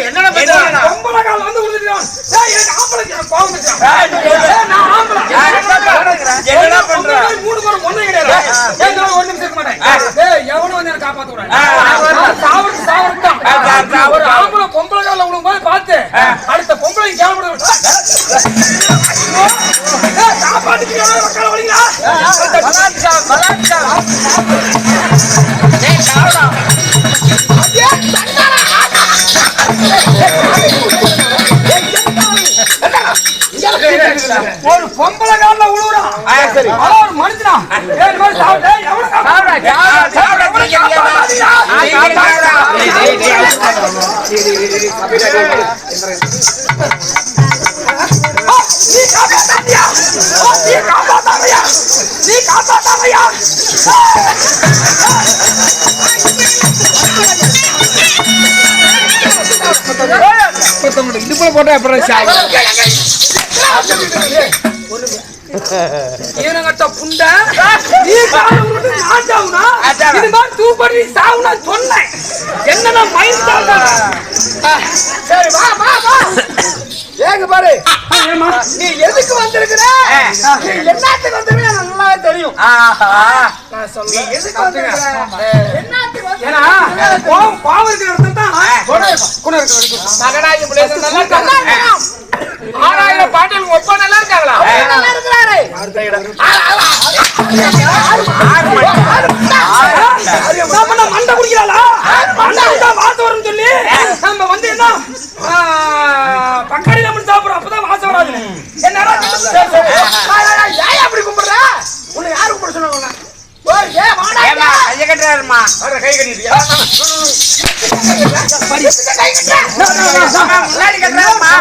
என்னடா பண்ற வந்து காப்பாத்த கூடாது சாவுடா. டேய், டேய், டேய். ஆ, நீ காப்பாத்தாமையா நீ காப்பாத்தாமையா நீ காப்பாத்தாமையா இடுப்புல போட்டா எப்படி ஈனங்கட்ட புண்டை நீ சாவுறது நான் சாவுனா? அதான். இது மாதிரி தூப்படி சாவுனா சொன்னேன். என்னன்னா மயிர் சாவுனா சரி வா வா வா. ஏங்க பாரு. நீ எதுக்கு வந்திருக்கிற? நீ என்னத்துக்கு வந்திருக்க நல்லாவே தெரியும். எதுக்கு வந்திருக்கிற? என்னத்துக்கு? ஏன்னா பாவம் இருக்கிற இடத்துல தான் குணம் இருக்கும். குணம் இருக்கிற இடத்துல. மகனாகி பிள்ளைங்க நல்லா இருக்காங்க. ஆறாயிரம் பாட்டில் ஒப்ப நல்லா இருக்காங்களா? நல்லா இருக்கிறாரு. என்ன மண்டை குடிக்கிறாளா? மண்டை. வாசம் வரும்னு சொல்லி. நம்ம வந்து என்ன ஆ, பக்காடி நம்ம சாப்பிடுறோம். அப்பதான் வாசம் வராது. ஏன் அப்படி கும்பிடுற? உன்னை யாரு கும்பிட சொன்னாங்க? ஏன் கட்டுறாரும்மா. கை கட்டிட்டியா?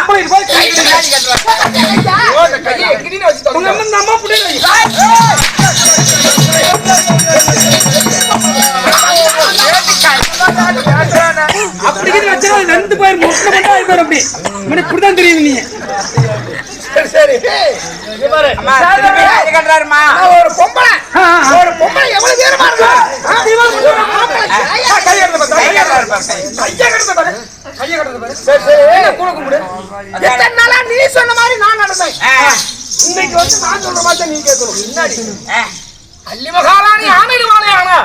போய், கை கட்டு. முன்னாடி போயிரும் அப்படி. இப்படி இப்படிதான் தெரியுது நீ. சரி, சரி. இங்க பாரு. அம்மா, திருப்பி கையை கட்டுறாருமா. நான் ஒரு பொம்பளை. ஒரு பொம்பளை எவ்வளவு பாரு, பாரு, பாரு. பாரு. நாளா நீ சொன்ன மாதிரி நான் நடந்தேன் இன்னைக்கு வந்து நான் சொல்ற மாதிரி நீ கேட்கணும் முன்னாடி ஆ. அல்லிமகாராணி ஆணையிடுவானே ஆனா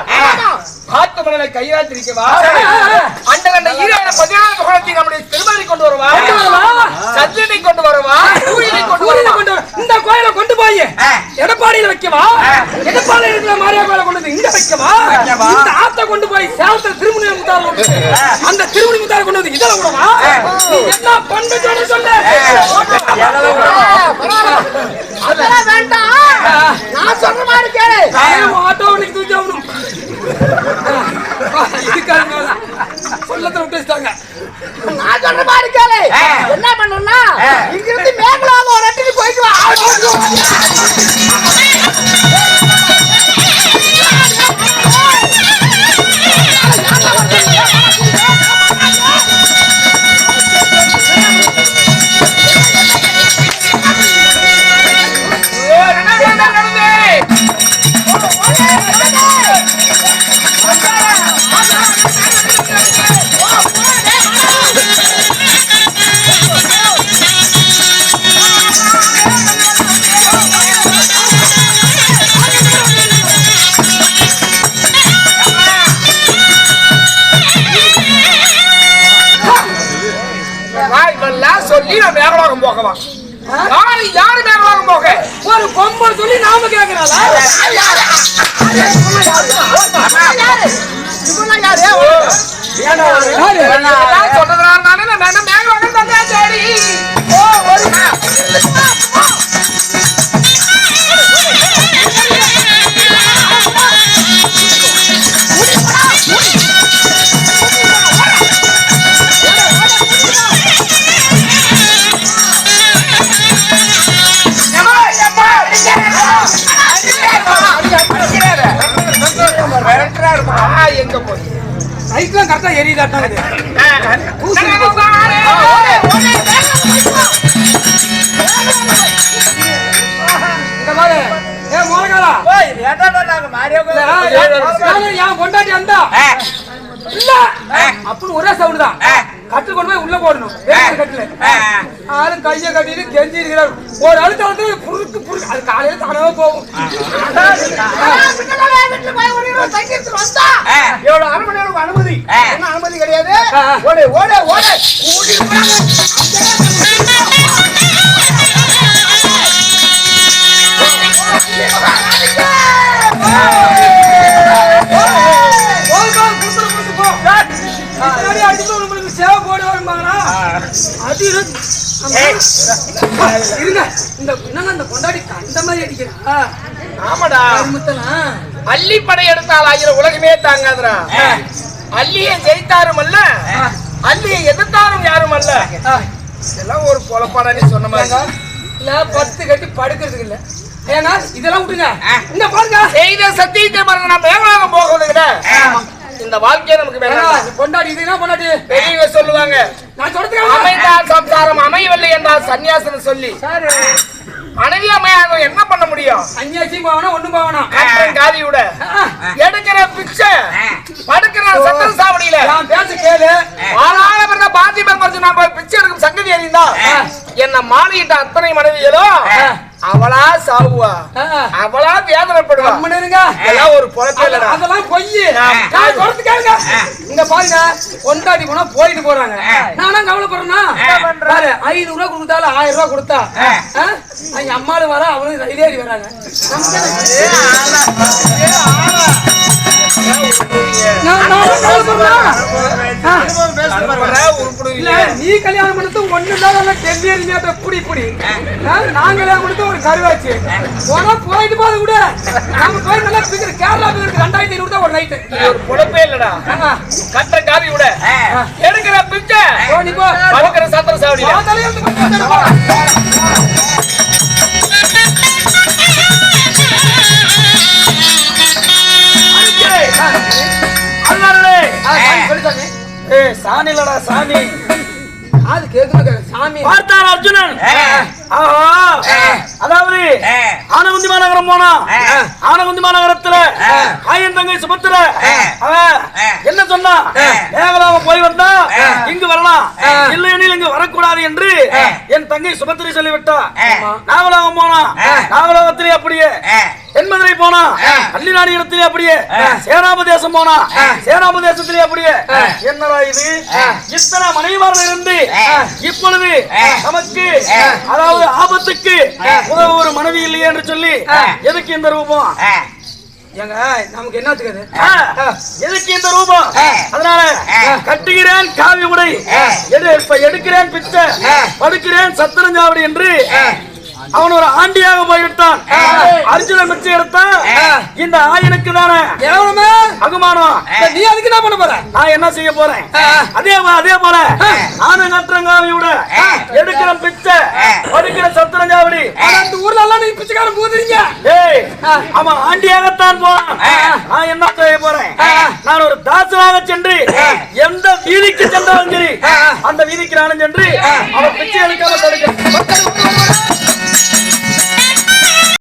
காத்து மணலை கையாத்திரிக்கவா அண்டகண்ட ஈரான பதினாறு முகத்தை நம்முடைய திருமணி கொண்டு வருவா. சத்தியனை கொண்டு வருவா. சூரியனை கொண்டு வருவா. இந்த கோயிலை கொண்டு போய். எடப்பாடியில வைக்கவா? எடப்பாடியில் இருக்கிற மாரியா கோயிலை கொண்டு வந்து இங்க வைக்கவா? இந்த ஆத்த கொண்டு போய் சேலத்துல திருமணி முத்தார் கொண்டு அந்த திருமணி முத்தார் கொண்டு வந்து இதுல விடவா? என்ன பண்ண சொல்லு. சொல்லு அதெல்லாம் வேண்டாம். நான் சொல்ற மாதிரி கேளு. ஆட்டோ இன்னைக்கு தூக்கி ஆகணும். இதுக்காக சொல்லத்தை விட்டு வச்சிட்டாங்க. நான் சொல்ற மாதிரி கேளு. என்ன பண்ணணும்னா ஆ. இங்க இருந்து மேங்கலாங்க ஒரு இடத்துக்கு போயிட்டு வா. ஒரு பொம்பளை சொல்லி நாம கேக்குறாளா? சொல்றதுனால எங்க போய் லைட்லாம் கரெக்டா நானும் என் பொண்டாட்டி வந்தா? இல்ல. அப்படின்னு ஒரே சவுண்ட் தான். கட்டு கொண்டு போய் உள்ள போடணும். வேற கட்டுல. ஆளு கைய கட்டிட்டு கெஞ்சி இருக்கிறார் ஒரு அழுத்த வந்து புருக்கு புருக்கு. அது காலையில தானவே போகும். எவ்வளவு அரை மணி நேரம் அனுமதி? என்ன அனுமதி கிடையாது? ஓடு ஓடு ஓடு. இருங்க. இந்த என்னங்க இந்த பொண்டாட்டி கண்ட மாதிரி அடிக்கிறா? ஆமாடா. கருமுத்தலாம். அள்ளி படை எடுத்தால் ஆகிற உலகமே தாங்காதுடா. அள்ளியை ஜெயித்தாரும் அல்ல அள்ளியை எதிர்த்தாரும் யாரும் அல்ல. இதெல்லாம் ஒரு பொழப்பாடா நீ சொன்ன மாதிரி. இல்ல பத்து கட்டி படுக்கிறதுக்கு இல்ல. ஏன்னா இதெல்லாம் விட்டுங்க இந்த பாருங்க. செய்த சத்தியத்தை மறந்து நம்ம ஏமாக போகுதுங்க இந்த வாழ்க்கையை நமக்கு வேணாம் இந்த பொண்டாட்டி இது என்ன பொண்டாட்டி? பெரியவங்க சொல்லுவாங்க அமைந்தால் சம்சாரம் அமையவில்லை என்றால் சன்னியாசனம் சொல்லி. மனைவி அமையாக என்ன பண்ண முடியும்? அந்நியாச்சி போவனா ஒண்ணு போவனா? காதியோட. எடுக்கிற பிச்சை படுக்கிற சத்திர சாவடியில. நான் பேச கேளு. ஆளாள பிறந்த பாதி பேர் மறைச்சு நான் போய் பிச்சை எடுக்கும் சங்கதி அறிந்தா என்ன மாலையிட்ட அத்தனை மனைவிகளும் அவளா சாவுவா. அவளா வேதனைப்படுவா? கம்முனு இருங்க. இதெல்லாம் ஒரு பொழப்பே அதெல்லாம் பொய். நான் சொல்றது கேளுங்க. இங்க பாருங்க கொண்டாடி போனா போயிட்டு போறாங்க. நானும் கவலைப்படுறேன்னா? பாரு ஐநூறு ரூபாய் கொடுத்தாலும் ஆயிரம் ரூபாய் கொடுத்தா. அம்மாவும் வர அவளும் ரயில் ஏறி வராங்க நீ கல்யாணம் பண்ணது ஒண்ணு இல்லாத டெல்லி எறிஞ்சாட்ட புடி புடி. நான் கல்யாணம் பண்ணது ஒரு கருவாச்சு. போனா போயிட்டு போது கூட நாம போய் நல்லா பிக்கிற கேரளா பிக்கிறது ரெண்டாயிரத்தி ஐநூறு தான் ஒரு நைட்டு ஒரு பொழப்பே இல்லடா. கற்ற காதியோட எடுக்கிற பிச்சை. படுக்கிற சத்திர இல்லடா சாணி காது கேக்குது. சாமி. பார்த்தார் அர்ஜுனன். ஆஹா. அதாவது ஆனகுந்தி மாநகரம் போனா ஆனகுந்தி மாநகரத்துல ஆயன் தங்கை சுபத்திர என்ன சொன்னா? ஏகலாம போய் வந்தா இங்கு வரலாம். இல்லையெனில் இங்கு வரக்கூடாது என்று என் தங்கை சுபத்திரை சொல்லிவிட்டா. நாகலோகம் போனா நாகலோகத்திலே அப்படியே. தென்மதுரை போனா அள்ளிநாடு இடத்திலே அப்படியே. சேனாபதேசம் போனா சேனாபதேசத்திலே என்னடா இது? இத்தனை மனைவார்கள் இருந்து இப்பொழுது நமக்கு அதாவது ஆபத்துக்கு உதவ ஒரு மனைவி இல்லையே என்று சொல்லி எதுக்கு இந்த ரூபம்? ஏங்க நமக்கு என்னத்துக்கு அது? எதுக்கு இந்த ரூபம்? அதனால கட்டுகிறேன் காவி உடை எடுக்கிறேன் பிச்சை படுக்கிறேன் சத்திரஞ்சாவடி என்று அவன் ஒரு ஆண்டியாக போய்விட்டான் அர்ஜுனன் பிச்சை எடுத்தான் இந்த ஆயனுக்கு தானே. எவ்வளவுமே அகுமானம் நீ அதுக்கு என்ன பண்ண போற? நான் என்ன செய்ய போறேன்? அதே அதே போல நானும் கட்டுறங்காவியோட எடுக்கிற பிச்சை படுக்கிற சத்திரஞ்சாவடி இந்த ஊர்ல எல்லாம் நீ பிச்சைக்காரன் பூதுறீங்க. ஏய் அவன் ஆண்டியாகத்தான் போறான் நான் என்ன செய்ய போறேன்? நான் ஒரு தாசனாக சென்று எந்த வீதிக்கு சென்றாலும் சரி அந்த வீதிக்கு நானும் சென்று அவன் பிச்சை எடுக்காம தடுக்கிறேன்